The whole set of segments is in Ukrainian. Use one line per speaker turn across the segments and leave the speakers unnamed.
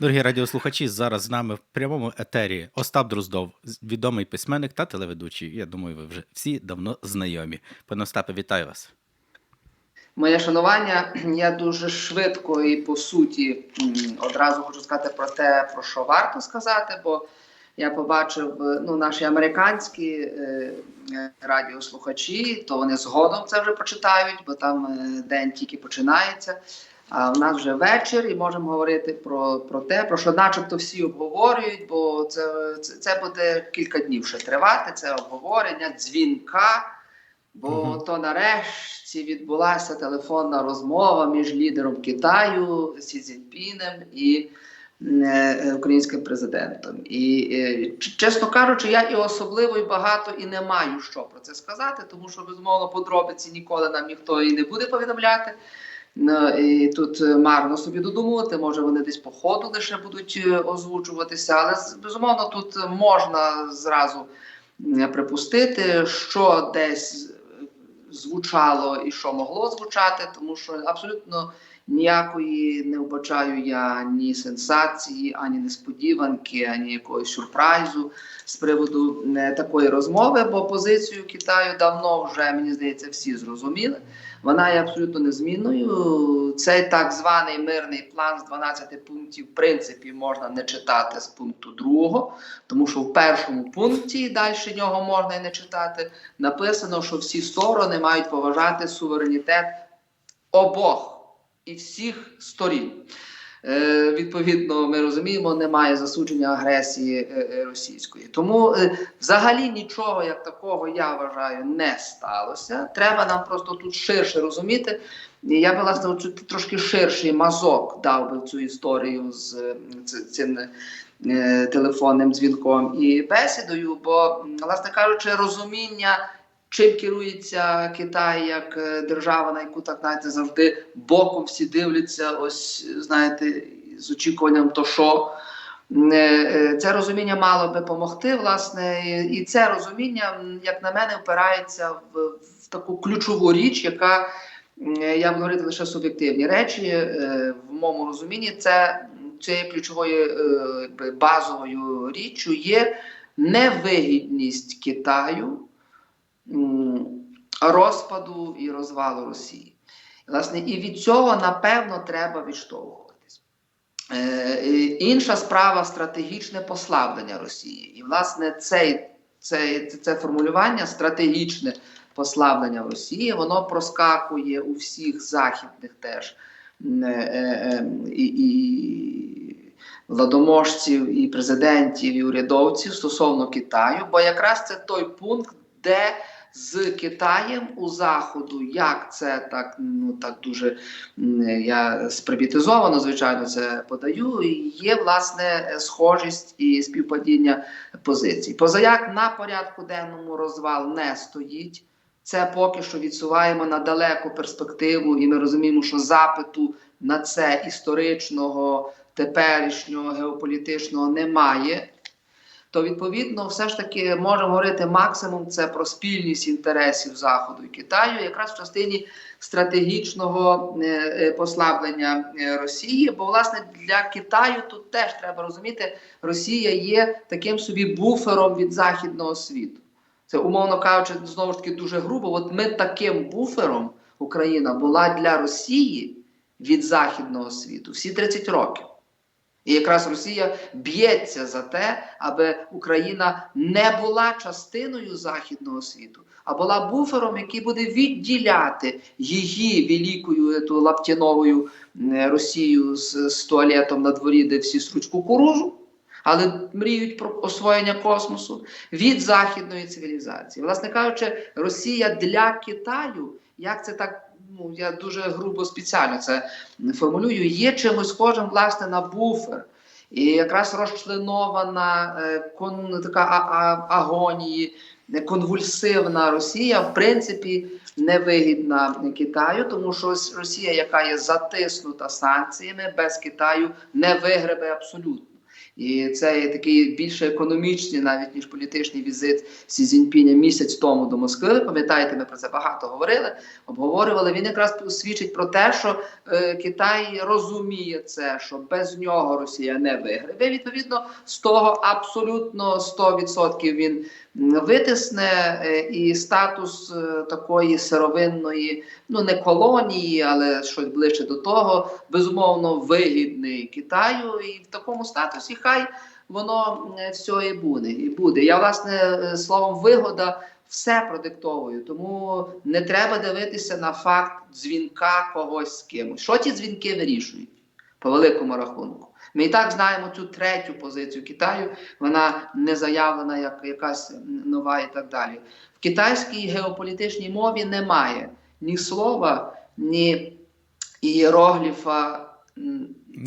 Дорогі радіослухачі, зараз з нами в прямому етері Остап Дроздов, відомий письменник та телеведучий. Я думаю, ви вже всі давно знайомі. Пане Остапе, вітаю вас.
Моє шанування. Я дуже швидко і по суті одразу хочу сказати про те, про що варто сказати, бо я побачив е, ну, наші американські е, радіослухачі, то вони згодом це вже прочитають, бо там е, день тільки починається. А в нас вже вечір, і можемо говорити про, про те, про що начебто всі обговорюють, бо це, це, це буде кілька днів ще тривати. Це обговорення, дзвінка. Бо
Мгм.
то нарешті відбулася телефонна розмова між лідером Китаю Сі Цзіньпінем і е, українським президентом. І е, чесно кажучи, я і особливо і багато і не маю що про це сказати, тому що безумовно подробиці ніколи нам ніхто і не буде повідомляти. Ну, і тут е, марно собі додумувати, може вони десь по ходу лише будуть е, озвучуватися, але безумовно тут можна зразу припустити, що десь е, звучало і що могло звучати, тому що абсолютно ніякої не вбачаю я ні сенсації, ані несподіванки, ані якогось сюрпрайзу з приводу е, такої розмови, бо позицію Китаю давно вже мені здається всі зрозуміли. Вона є абсолютно незмінною. Цей так званий мирний план з 12 пунктів, в принципі, можна не читати з пункту другого, тому що в першому пункті далі нього можна і не читати. Написано, що всі сторони мають поважати суверенітет обох і всіх сторін. Е, відповідно, ми розуміємо, немає засудження агресії е, е, російської. Тому взагалі нічого як такого, я вважаю, не сталося. Треба нам просто тут ширше розуміти. Я би власне трошки ширший мазок дав би цю історію з цим телефонним дзвінком і бесідою, бо, власне кажучи, розуміння. Чим керується Китай як е, держава, на яку так знаєте, завжди боком всі дивляться, ось знаєте, з очікуванням, то що Е, е, це розуміння мало би допомогти, власне, і- це розуміння, як на мене, впирається в, в таку ключову річ, яка я буду говорити лише суб'єктивні речі. В моєму розумінні це цією ключовою базовою річчю є невигідність Китаю розпаду і розвалу Росії. Власне, і від цього напевно треба відштовхуватись. Е, інша справа стратегічне послаблення Росії. І, власне, цей, цей, це формулювання стратегічне послаблення Росії, воно проскакує у всіх західних теж м, е, е, і, і владоможців, і президентів, і урядовців стосовно Китаю, бо якраз це той пункт, де з Китаєм у Заходу, як це так, ну так дуже я спривітизовано, звичайно, це подаю. Є власне схожість і співпадіння позицій. Позаяк на порядку денному розвал не стоїть. Це поки що відсуваємо на далеку перспективу, і ми розуміємо, що запиту на це історичного, теперішнього, геополітичного немає. То відповідно, все ж таки можемо говорити максимум це про спільність інтересів Заходу і Китаю, якраз в частині стратегічного е, е, послаблення е, Росії. Бо власне для Китаю тут теж треба розуміти, Росія є таким собі буфером від західного світу. Це умовно кажучи, знову ж таки дуже грубо. От ми таким буфером Україна була для Росії від західного світу всі 30 років. І якраз Росія б'ється за те, аби Україна не була частиною західного світу, а була буфером, який буде відділяти її великою ту лаптяновою е, Росію з, з туалетом на дворі, де всі сруть кукурузу, але мріють про освоєння космосу від західної цивілізації. Власне кажучи, Росія для Китаю, як це так. Ну, я дуже грубо спеціально це формулюю, є чимось схожим власне на буфер. І якраз розчленована е, кон, така а, агонії, конвульсивна Росія, в принципі, невигідна Китаю, тому що Росія, яка є затиснута санкціями, без Китаю не вигребе абсолютно. І це є такий більше економічний, навіть ніж політичний візит Сі Цзіньпіня місяць тому до Москви. Пам'ятаєте, ми про це багато говорили, обговорювали. Він якраз свідчить про те, що е, Китай розуміє це, що без нього Росія не виграє. Відповідно, з того абсолютно 100% він витисне е, і статус е, такої сировинної, ну не колонії, але щось ближче до того, безумовно вигідний Китаю, і в такому статусі хай воно е, все і буде. І буде. Я власне словом вигода. Все продиктовую, тому не треба дивитися на факт дзвінка когось з кимось. Що ті дзвінки вирішують по великому рахунку? Ми і так знаємо цю третю позицію Китаю. Вона не заявлена як якась нова і так далі. В китайській геополітичній мові немає ні слова, ні ієрогліфа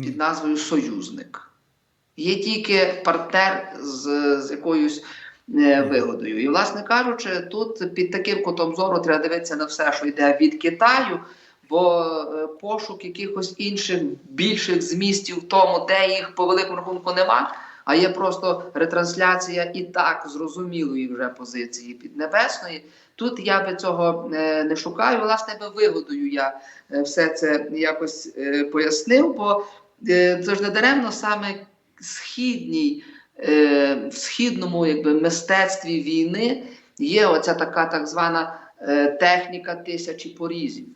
під назвою союзник. Є тільки партнер з, з якоюсь е, вигодою. І, власне кажучи, тут під таким кутом зору треба дивитися на все, що йде від Китаю, бо е, пошук якихось інших більших змістів в тому, де їх по великому рахунку нема, а є просто ретрансляція і так зрозумілої вже позиції піднебесної. Тут я би цього е, не шукаю. Власне, би вигодою я е, все це якось пояснив, бо це ж не даремно саме східній, в східному якби, мистецтві війни є оця така так звана техніка тисячі порізів.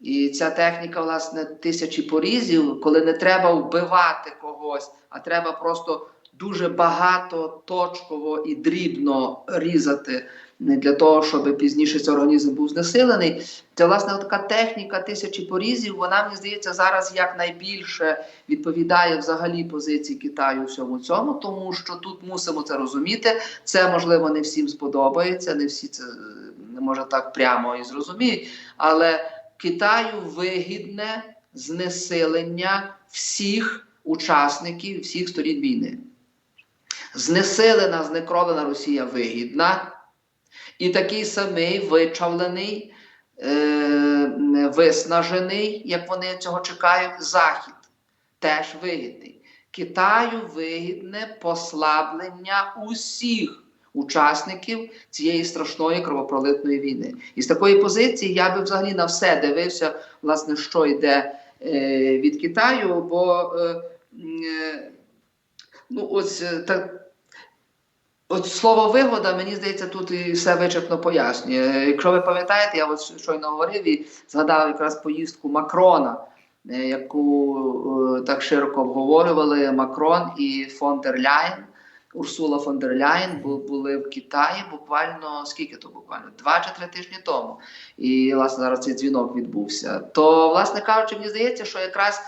І ця техніка, власне, тисячі порізів, коли не треба вбивати когось, а треба просто дуже багато точково і дрібно різати не для того, щоб пізніше цей організм був знесилений. Це власне така техніка тисячі порізів. Вона мені здається зараз якнайбільше відповідає взагалі позиції Китаю у всьому цьому, тому що тут мусимо це розуміти. Це можливо не всім сподобається, не всі це е, не може так прямо і зрозуміють, але Китаю вигідне знесилення всіх учасників всіх сторін війни. Знесилена, знекровлена Росія вигідна, і такий самий вичавлений, е, виснажений, як вони цього чекають, Захід теж вигідний. Китаю вигідне послаблення усіх учасників цієї страшної кровопролитної війни. І з такої позиції я би взагалі на все дивився, власне, що йде е, від Китаю, бо е, е, ну, ось е, так. От слово вигода, мені здається, тут і все вичерпно пояснює. Якщо ви пам'ятаєте, я от щойно говорив і згадав якраз поїздку Макрона, е, яку так широко обговорювали Макрон і фон дер Ляєн. Урсула фон дер Ляєн були в Китаї буквально скільки то буквально два чи три тижні тому. І власне зараз цей дзвінок відбувся. То, власне кажучи, мені здається, що якраз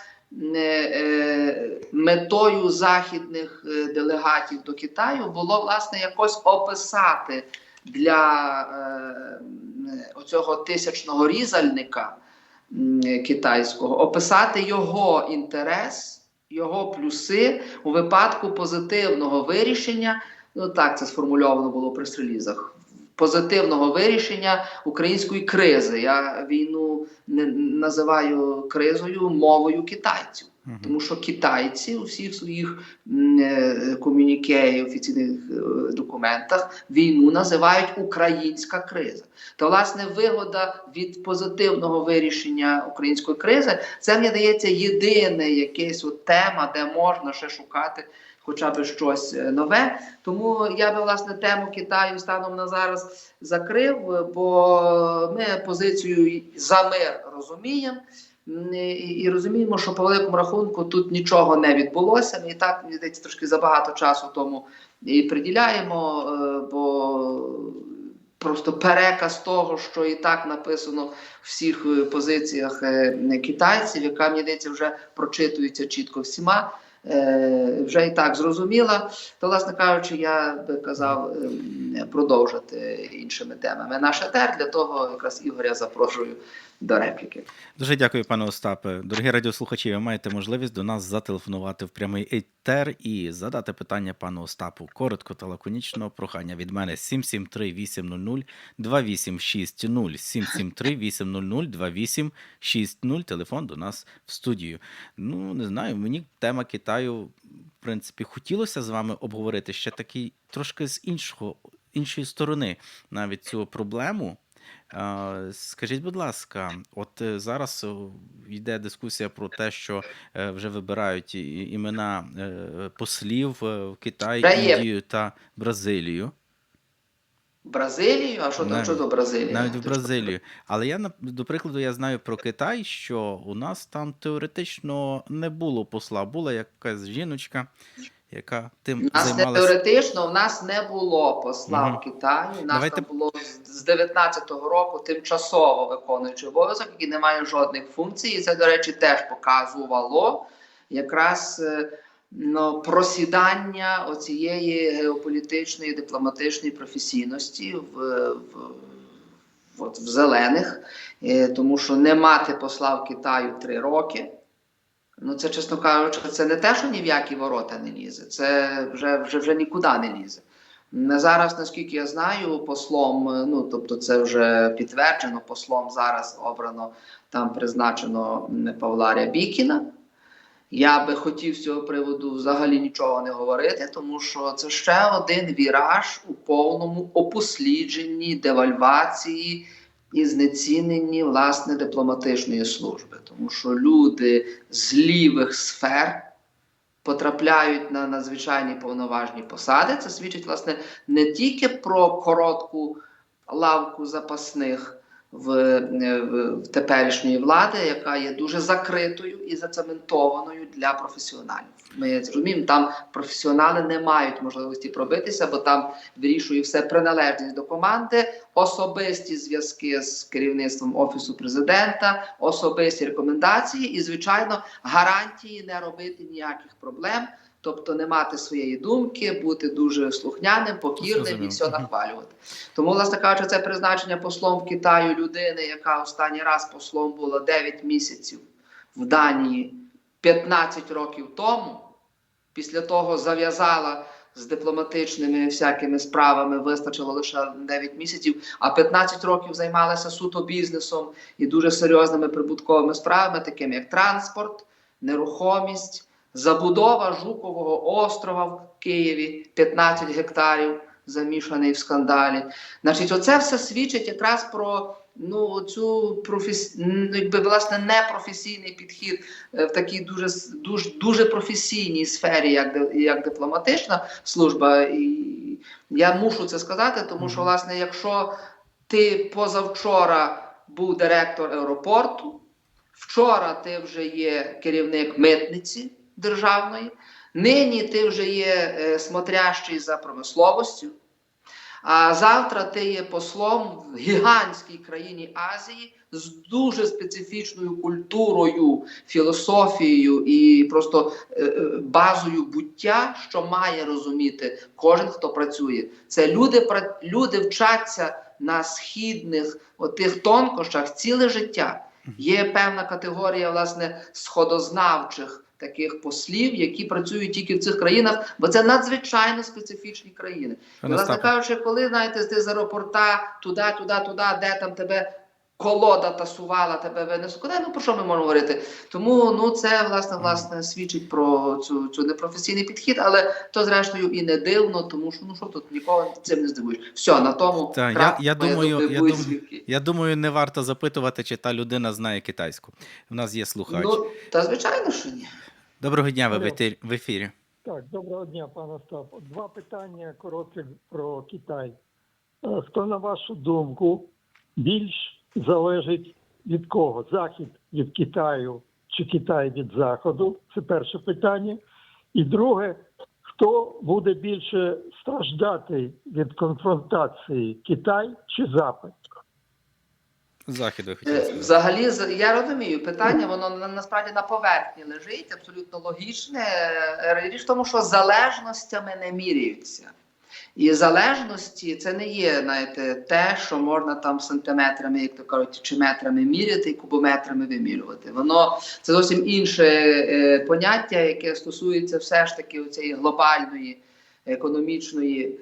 е, е, метою західних е, делегатів до Китаю було власне якось описати для оцього тисячного різальника китайського, описати його інтерес, його плюси у випадку позитивного вирішення. Ну так це сформульовано було при релізах. Позитивного вирішення української кризи. Я війну не називаю кризою мовою китайців. Тому що китайці у всіх своїх е, комюніке і офіційних е, документах війну називають українська криза. То, власне, вигода від позитивного вирішення української кризи це мені здається єдине якесь от тема, де можна ще шукати хоча б щось е, нове. Тому я би власне тему Китаю станом на зараз закрив, бо ми позицію за мир розуміємо. І, розуміємо, що по великому рахунку тут нічого не відбулося. Ми і так мені здається трошки забагато часу тому і приділяємо, е, бо просто переказ того, що і так написано в всіх е, позиціях е, китайців, яка мені здається вже прочитується чітко всіма. Вже і так зрозуміла, то, власне кажучи, я би казав ем, продовжити іншими темами наш етер. Для того якраз Ігоря запрошую до репліки.
Дуже дякую, пане Остапе. Дорогі радіослухачі, ви маєте можливість до нас зателефонувати в прямий етер і задати питання пану Остапу. Коротко та лаконічно. Прохання від мене 773 800 2860 773 800 2860. Телефон до нас в студію. Ну, не знаю, мені тема Китаю в принципі, хотілося з вами обговорити ще такий трошки з іншого, іншої сторони навіть цю проблему. Скажіть, будь ласка, от е, зараз йде дискусія про те, що е, вже вибирають імена е, послів е, в Китай,
Та є.
Індію та Бразилію.
Бразилію? А що там що до Бразилії?
Навіть в Бразилію. Але я до прикладу, я знаю про Китай, що у нас там теоретично не було посла, була якась жіночка, яка тим
У нас не
займалася.
теоретично, у нас не було посла
Мгм.
в Китаї. У нас
Давайте-
там було з- з 19-го року тимчасово виконуючий обов'язок, який не має жодних функцій. І це, до речі, теж показувало якраз е, ну, просідання оцієї геополітичної дипломатичної професійності в, в, от, в зелених, Е, тому що не мати посла в Китаю три роки. Ну, це, чесно кажучи, це не те, що ні в які ворота не лізе, це вже, вже, вже нікуди не лізе. Зараз, наскільки я знаю, послом, ну тобто це вже підтверджено, послом зараз обрано там призначено м, Павла Рябікіна. Я би хотів з цього приводу взагалі нічого не говорити, тому що це ще один віраж у повному опослідженні, девальвації і знеціненні власне дипломатичної служби, тому що люди з лівих сфер потрапляють на надзвичайні повноважні посади. Це свідчить власне не тільки про коротку лавку запасних в, в, в теперішньої влади, яка є дуже закритою і зацементованою для професіоналів. Ми розуміємо, там професіонали не мають можливості пробитися, бо там вирішує все приналежність до команди, особисті зв'язки з керівництвом офісу президента, особисті рекомендації і, звичайно, гарантії не робити ніяких проблем. Тобто не мати своєї думки, бути дуже слухняним, покірним і все нахвалювати. Тому, власне кажучи, це призначення послом в Китаю людини, яка останній раз послом була 9 місяців в Данії 15 років тому. Після того зав'язала з дипломатичними всякими справами, вистачило лише 9 місяців, а 15 років займалася суто бізнесом і дуже серйозними прибутковими справами, такими як транспорт, нерухомість, забудова Жукового острова в Києві 15 гектарів, замішаний в скандалі. Значить, оце все свідчить якраз про ну, цю професі... якби, власне непрофесійний підхід е, в такій дуже, дуже, дуже професійній сфері, як, як дипломатична служба. І я мушу це сказати, тому що, власне, якщо ти позавчора був директор аеропорту, вчора ти вже є керівник митниці державної, нині ти вже є е, смотрящий за промисловістю. А завтра ти є послом в гігантській країні Азії з дуже специфічною культурою, філософією і просто е, е, базою буття, що має розуміти кожен, хто працює. Це люди, люди вчаться на східних отих тонкощах ціле життя. Є певна категорія власне сходознавчих таких послів, які працюють тільки в цих країнах, бо це надзвичайно специфічні країни. Власне кажучи, коли знаєте, ти з аеропорта туди, туди, туди, де там тебе колода тасувала, тебе винесу. Ну про що ми можемо говорити? Тому ну це власне власне свідчить про цю, цю непрофесійний підхід, але то зрештою і не дивно, тому що ну що тут нікого цим не здивуєш. Все на тому
Та, я- я думаю,
думаю,
я думаю. Я думаю, не варто запитувати, чи та людина знає китайську. У нас є слухач.
Ну та звичайно, що ні.
Доброго дня, ви в ефірі.
Так, доброго дня, пане Остап. Два питання коротких про Китай. Е, Хто, на вашу думку, більш залежить від кого? Захід від Китаю чи Китай від Заходу? Це перше питання. І друге, хто буде більше страждати від конфронтації Китай чи Запад?
Захід ви хотіли
Е. Взагалі, я розумію питання, воно насправді на поверхні лежить, абсолютно логічне. Е, Річ в тому, що залежностями не міряються. І залежності це не є, знаєте, те, що можна там сантиметрами, як то кажуть, чи метрами міряти і кубометрами вимірювати. Воно це зовсім інше е, поняття, яке стосується все ж таки цієї глобальної економічної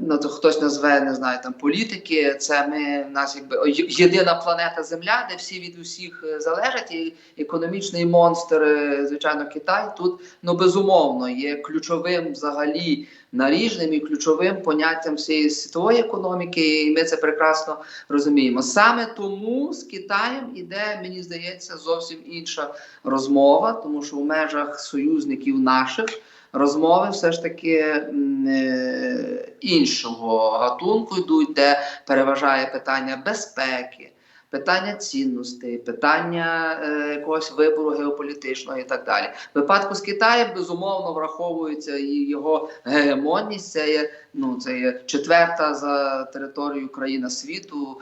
ну, то хтось назве, не знаю, там політики. Це ми в нас якби єдина планета Земля, де всі від усіх е, залежать. І економічний монстр, е, звичайно, Китай тут ну безумовно є ключовим взагалі наріжним і ключовим поняттям всієї світової економіки, і ми це прекрасно розуміємо. Саме тому з Китаєм іде, мені здається, зовсім інша розмова, тому що в межах союзників наших розмови все ж таки е, іншого гатунку йдуть, де переважає питання безпеки. Питання цінностей, питання е, якогось вибору геополітичного і так далі. В випадку з Китаєм безумовно враховується і його гегемонність. Це є ну це є четверта за територією країна світу,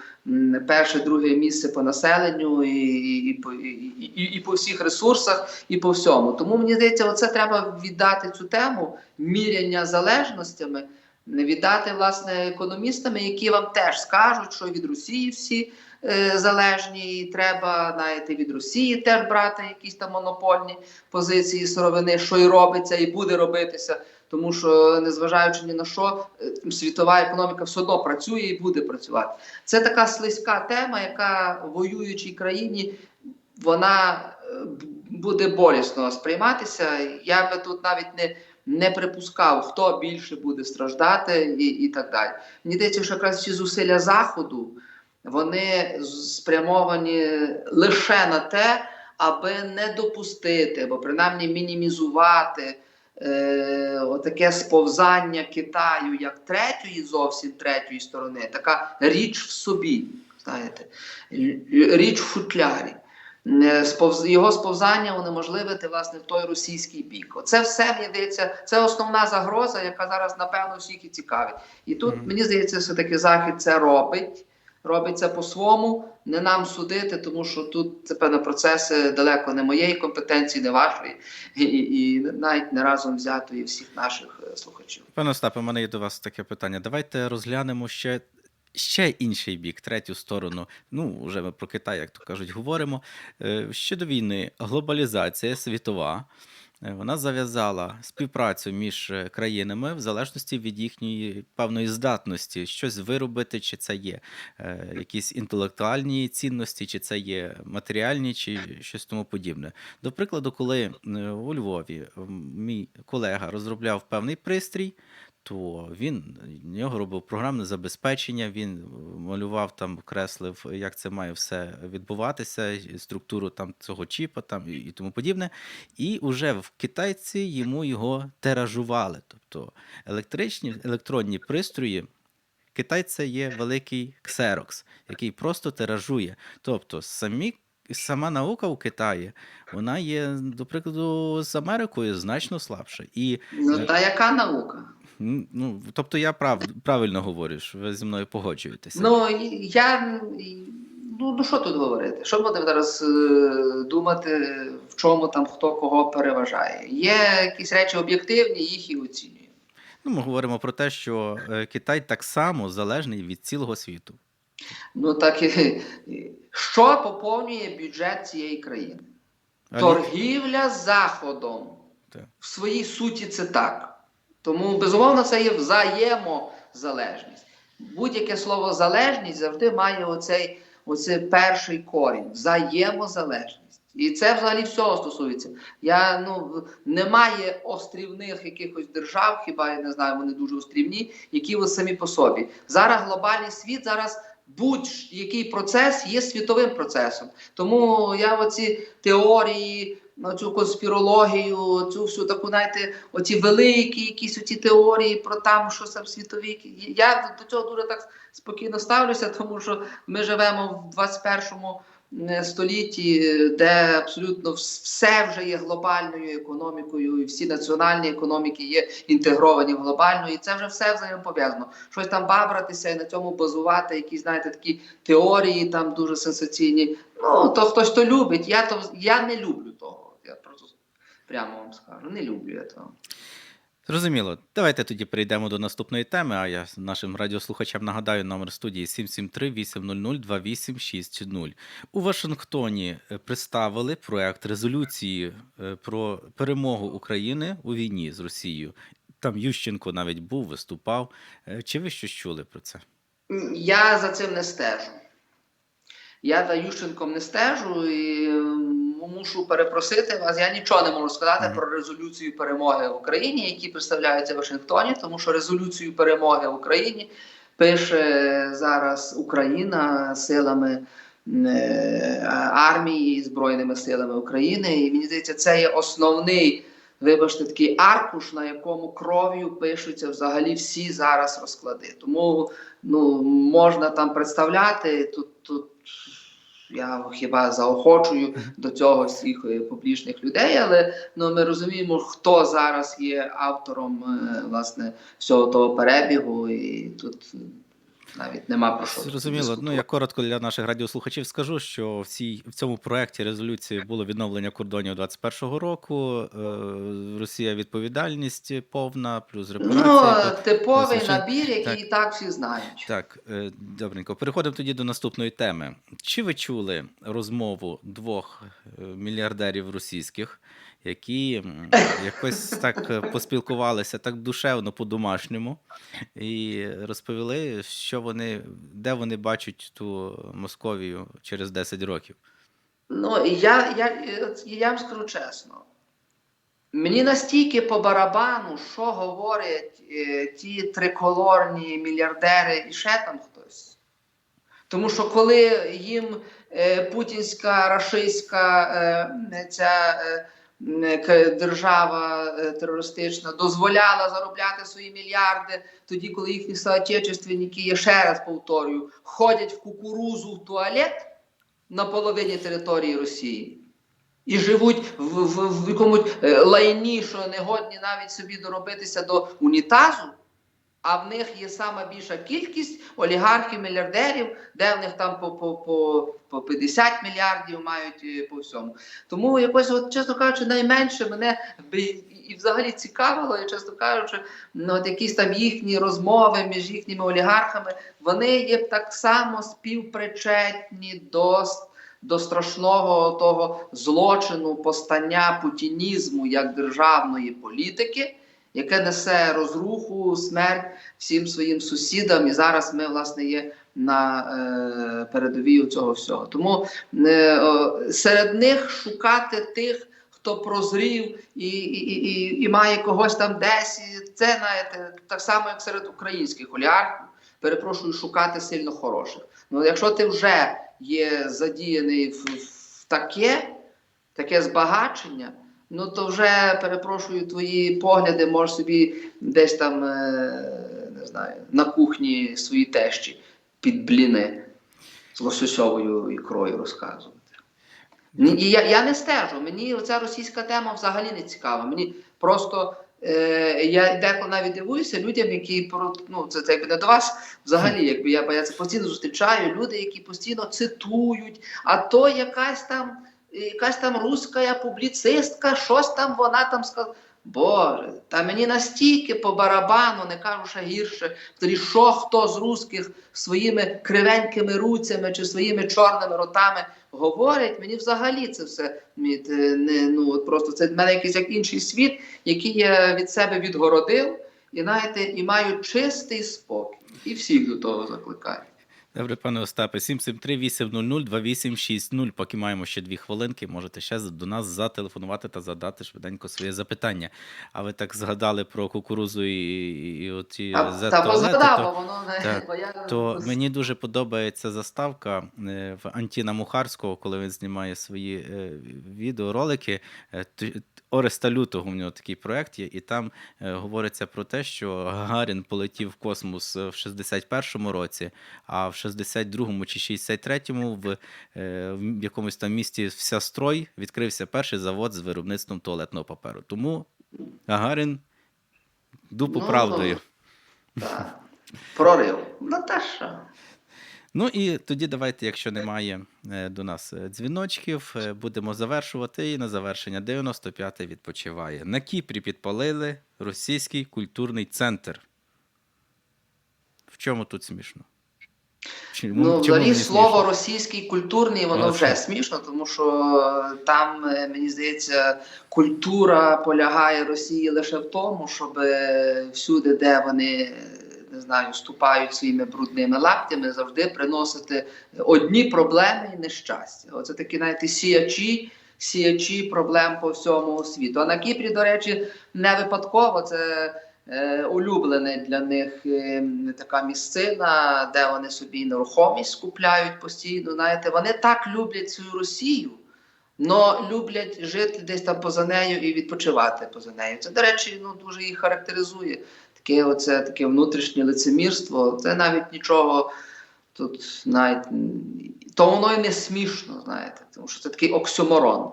перше, друге місце по населенню і, і, і, і, і, по всіх ресурсах, і по всьому. Тому мені здається, оце треба віддати цю тему міряння залежностями. Не віддати власне економістами, які вам теж скажуть, що від Росії всі залежні, і треба навіть від Росії теж брати якісь там монопольні позиції сировини, що і робиться, і буде робитися. Тому що, незважаючи ні на що, е, світова економіка все одно працює і буде працювати. Це така слизька тема, яка в воюючій країні вона е, буде болісно сприйматися. Я би тут навіть не, не припускав, хто більше буде страждати і, і так далі. Мені здається, що якраз ці зусилля Заходу вони спрямовані лише на те, аби не допустити, або принаймні мінімізувати е, отаке сповзання Китаю як третьої, зовсім третьої сторони, така річ в собі, знаєте, річ в футлярі. Е, Його сповзання унеможливити власне в той російський бік. Оце все мені здається, це основна загроза, яка зараз напевно всіх і цікавить. І тут
Мгм.
мені здається, все таки захід це робить. Робить це по-своєму, не нам судити, тому що тут це певно процеси далеко не моєї компетенції, не вашої, і, і, і навіть не разом взятої всіх наших е, слухачів.
Пане Остапе, у мене є до вас таке питання. Давайте розглянемо ще, ще інший бік, третю сторону. Ну, вже ми про Китай, як то кажуть, говоримо. Е, Щодо війни, глобалізація світова. Е, Вона зав'язала співпрацю між е, країнами в залежності від їхньої певної здатності щось виробити, чи це є е, якісь інтелектуальні цінності, чи це є матеріальні, чи щось тому подібне. До прикладу, коли у Львові мій колега розробляв певний пристрій, то він в нього робив програмне забезпечення, він е, малював там, креслив, як це має все відбуватися, структуру там цього чіпа там і, тому подібне. І уже в китайці йому його тиражували. Тобто електричні електронні пристрої. Китай це є великий ксерокс, який просто тиражує. Тобто самі, сама наука у Китаї, вона є, до прикладу, з Америкою значно слабша. І
Ну та яка наука?
Ну, тобто я прав, правильно говорю, що ви зі мною погоджуєтеся.
Ну я ну, ну що тут говорити? Що будемо зараз е, думати, в чому там хто кого переважає? Є якісь речі об'єктивні, їх і оцінюємо.
Ну, ми говоримо про те, що е, Китай так само залежний від цілого світу.
Ну так і що поповнює бюджет цієї країни? Торгівля з Заходом.
Так.
В своїй суті це так. Тому, безумовно, це є взаємозалежність. Будь-яке слово залежність завжди має оцей, оцей перший корінь взаємозалежність. І це взагалі всього стосується. Я, ну, немає острівних якихось держав, хіба я не знаю, вони дуже острівні, які от самі по собі. Зараз глобальний світ, зараз будь-який процес є світовим процесом. Тому я оці теорії, цю конспірологію, цю всю таку, знаєте, оці великі якісь оці теорії про там, що там світові. Я до цього дуже так спокійно ставлюся, тому що ми живемо в 21-му е, столітті, де абсолютно все вже є глобальною економікою, і всі національні економіки є інтегровані в глобальну, і це вже все взаємопов'язано. Щось там бабратися і на цьому базувати, якісь, знаєте, такі теорії там дуже сенсаційні. Ну, то хтось то любить. Я то я не люблю. Я просто прямо вам скажу. Не люблю я того.
Зрозуміло. Давайте тоді перейдемо до наступної теми. А я нашим радіослухачам нагадаю номер студії 773-800-2860. У Вашингтоні е, представили проект резолюції е, про перемогу України у війні з Росією. Там Ющенко навіть був, виступав. Е, Чи ви щось чули про це?
Я за цим не стежу. Я за Ющенком не стежу і мушу перепросити вас. Я нічого не можу сказати
Мгм.
про резолюцію перемоги в Україні, які представляються в Вашингтоні, тому що резолюцію перемоги в Україні пише зараз Україна силами е, армії Збройними силами України. І мені здається, це є основний. Вибачте, такий аркуш, на якому кров'ю пишуться взагалі всі зараз розклади. Тому ну, можна там представляти. Тут, тут я хіба заохочую до цього всіх е, публічних людей, але ну, ми розуміємо, хто зараз є автором е, власне всього того перебігу, і тут навіть нема про що.
Зрозуміло. Ну я коротко для наших радіослухачів скажу, що в цій в цьому проєкті резолюції було відновлення кордонів 21-го року. Е, Росія відповідальність повна, плюс репарації.
Ну, типовий
звичайно.
набір, який
Так.
і так всі знають.
Так, е, добренько. Переходимо тоді до наступної теми. Чи ви чули розмову двох е, мільярдерів російських, які якось так е, поспілкувалися так душевно по-домашньому і розповіли, що вони, де вони бачать ту Московію через 10 років?
Ну, я, я, е, я вам скажу чесно. Мені настільки по барабану, що говорять е, ті триколорні мільярдери і ще там хтось. Тому що коли їм е, путінська рашистська е, ця е, держава е, терористична дозволяла заробляти свої мільярди, тоді, коли їхні соотечественники, я ще раз повторюю, ходять в кукурузу в туалет на половині території Росії і живуть в, в, в якомусь е, лайні, що не годні навіть собі доробитися до унітазу. А в них є сама більша кількість олігархів, мільярдерів, де в них там по, по, по, по 50 мільярдів мають е, по всьому. Тому якось, от, чесно кажучи, найменше мене би і- взагалі цікавило, і чесно кажучи, ну, от якісь там їхні розмови між їхніми олігархами, вони є так само співпричетні до, до страшного того злочину, постання путінізму як державної політики, яке несе розруху, смерть всім своїм сусідам. І зараз ми, власне, є на е, передовій цього всього. Тому е, серед них шукати тих. Хто прозрів і, і, і, і має когось там десь, і це знаєте, так само, як серед українських олігархів, перепрошую, шукати сильно хороших. Ну, якщо ти вже є задіяний в, в таке, таке збагачення, ну то вже перепрошую, твої погляди можеш собі десь там, е, не знаю, на кухні свої тещі під бліни з лососьовою ікрою розказувати. І я, я не стежу. Мені оця російська тема взагалі не цікава. Мені просто е, я деколи навіть дивуюся людям, які ну це, це якби не до вас взагалі, якби я, я це постійно зустрічаю. Люди, які постійно цитують, а то якась там, якась там руська публіцистка, щось там вона там сказала. Боже, та мені настільки по барабану, не кажу ще гірше, тоді що хто з русських своїми кривенькими руцями чи своїми чорними ротами говорять, мені взагалі це все не, ну, просто це в мене якийсь як інший світ, який я від себе відгородив, і знаєте, і маю чистий спокій. І всіх до того закликаю.
Добре, пане Остапе, 773-800-2860. Поки маємо ще дві хвилинки, можете ще до нас зателефонувати та задати швиденько своє запитання. А ви так згадали про кукурузу і, і, і оці
А,
Z
та
туалети, то-
воно не бо я
то мені дуже подобається заставка е, в Антіна Мухарського, коли він знімає свої е, відеоролики. Ореста Лютого у нього такий проект є, і там е, говориться про те, що Гагарін полетів в космос е, в 61-му році, а в 62-му чи 63-му в, е, в якомусь там місті вся строй відкрився перший завод з виробництвом туалетного паперу. Тому Гагарін дупу
Ну,
правдою.
Так. Прорив. Ну та що?
Ну і тоді давайте, якщо немає е, до нас е, дзвіночків, е, будемо завершувати. І на завершення 95-й відпочиває. На Кіпрі підпалили російський культурний центр. В чому тут смішно? Чому,
Ну, взагалі слово
смішно?
російський культурний, воно
Але
вже смішно, тому що там, е, мені здається, культура полягає Росії лише в тому, щоб е, всюди, де вони е, не знаю, ступають своїми брудними лаптями, завжди приносити одні проблеми і нещастя. Оце такі, знаєте, сіячі. Сіячі проблем по всьому світу. А на Кіпрі, до речі, не випадково це е, улюблене для них е, така місцина, де вони собі нерухомість купляють постійно. Знаєте, вони так люблять свою Росію, але люблять жити десь там поза нею і відпочивати поза нею. Це, до речі, ну дуже їх характеризує. Таке, оце таке внутрішнє лицемірство. Це навіть нічого тут навіть то воно і не смішно, знаєте, тому що це такий оксюморон.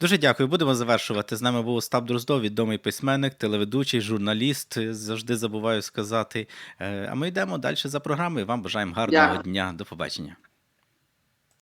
Дуже дякую. Будемо завершувати. З нами був Остап Дроздов, відомий письменник, телеведучий, журналіст. Завжди забуваю сказати. Е, А ми йдемо далі за програмою. Вам бажаємо гарного
Дякую.
дня. До побачення.